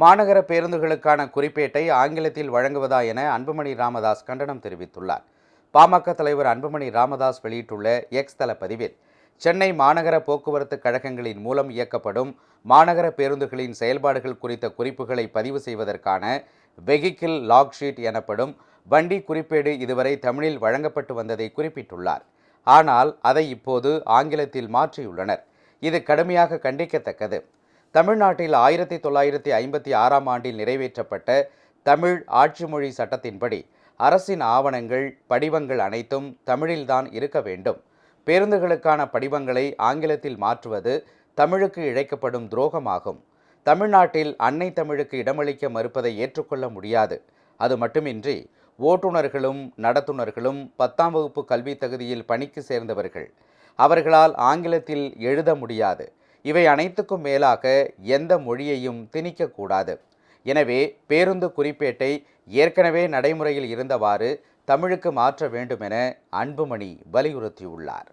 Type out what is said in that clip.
மாநகர பேருந்துகளுக்கான குறிப்பேட்டை ஆங்கிலத்தில் வழங்குவதா என அன்புமணி ராமதாஸ் கண்டனம் தெரிவித்துள்ளார். பாமக தலைவர் அன்புமணி ராமதாஸ் வெளியிட்டுள்ள எக்ஸ் தள பதிவில் சென்னை மாநகர போக்குவரத்து கழகங்களின் மூலம் இயக்கப்படும் மாநகர பேருந்துகளின் செயல்பாடுகள் குறித்த குறிப்புகளை பதிவு செய்வதற்கான வெஹிக்கிள் லாக் ஷீட் எனப்படும் வண்டி குறிப்பேடு இதுவரை தமிழில் வழங்கப்பட்டு வந்ததை குறிப்பிட்டுள்ளார். ஆனால் அதை இப்போது ஆங்கிலத்தில் மாற்றியுள்ளனர். இது கடுமையாக கண்டிக்கத்தக்கது. தமிழ்நாட்டில் ஆயிரத்தி தொள்ளாயிரத்தி ஐம்பத்தி ஆறாம் ஆண்டில் நிறைவேற்றப்பட்ட தமிழ் ஆட்சி மொழி சட்டத்தின்படி அரசின் ஆவணங்கள் படிவங்கள் அனைத்தும் தமிழில்தான் இருக்க வேண்டும். பேருந்துகளுக்கான படிவங்களை ஆங்கிலத்தில் மாற்றுவது தமிழுக்கு இழைக்கப்படும் துரோகமாகும். தமிழ்நாட்டில் அன்னை தமிழுக்கு இடமளிக்க மறுப்பதை ஏற்றுக்கொள்ள முடியாது. அது மட்டுமின்றி ஓட்டுநர்களும் நடத்துனர்களும் பத்தாம் வகுப்பு கல்வி தகுதியில் பணிக்கு சேர்ந்தவர்கள். அவர்களால் ஆங்கிலத்தில் எழுத முடியாது. இவை அனைத்துக்கும் மேலாக எந்த மொழியையும் திணிக்கக்கூடாது. எனவே பேருந்து குறிப்பேட்டை ஏற்கனவே நடைமுறையில் இருந்தவாறு தமிழுக்கு மாற்ற வேண்டுமென அன்புமணி வலியுறுத்தியுள்ளார்.